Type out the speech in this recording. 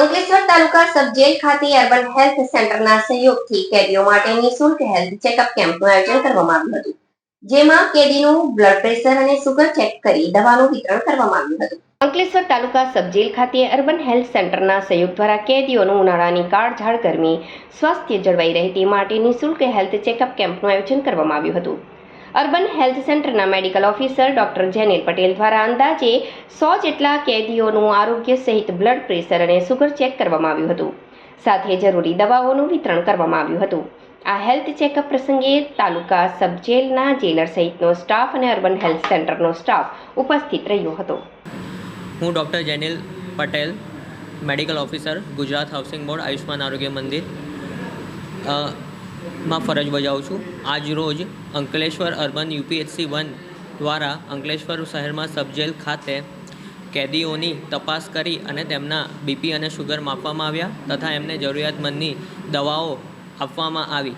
અંકલેશ્વર તાલુકા sub jail ખાતે urban health સેન્ટરના સહયોગથી કેદીઓ માટે નિઃશુલ્ક હેલ્થ ચેકઅપ કેમ્પનું આયોજન કરવામાં આવ્યું હતું. જેમાં કેદીનું બ્લડ પ્રેશર અને સુગર ચેક કરી દવાનું વિતરણ કરવામાં આવ્યું હતું. અંકલેશ્વર તાલુકા સબ જેલ ખાતે અર્બન હેલ્થ સેન્ટરના સહયોગ દ્વારા કેદીઓનું ઉનાળાની કાળઝાળ ગરમી, સ્વાસ્થ્ય જળવાઈ રહે તે માટે નિઃશુલ્ક હેલ્થ ચેકઅપ કેમ્પનું આયોજન કરવામાં આવ્યું હતું. અર્બન હેલ્થ સેન્ટરના medical officer doctor Jenil Patel દ્વારા અંદાજે સો જેટલા કેદીઓનું આરોગ્ય સહિત બ્લડ પ્રેશર અને સુગર ચેક કરવામાં આવ્યું હતું. સાથે જરૂરી દવાઓનું વિતરણ કરવામાં આવ્યું હતું. આ હેલ્થ ચેકઅપ પ્રસંગે તાલુકા સબ જેલના જેલર સહિતનો સ્ટાફ અને અર્બન હેલ્થ સેન્ટરનો સ્ટાફ ઉપસ્થિત રહ્યો હતો. હું doctor Jenil Patel, medical officer, Gujarat housing board Ayushman Arogya Mandir. માં ફરજ બજાવું છું. આજ રોજ અંકલેશ્વર અર્બન યુપીએચસી વન દ્વારા અંકલેશ્વર શહેરમાં સબજેલ ખાતે કેદીઓની તપાસ કરી અને તેમના બીપી અને શુગર માપવામાં આવ્યા તથા એમને જરૂરિયાતમંદની દવાઓ આપવામાં આવી.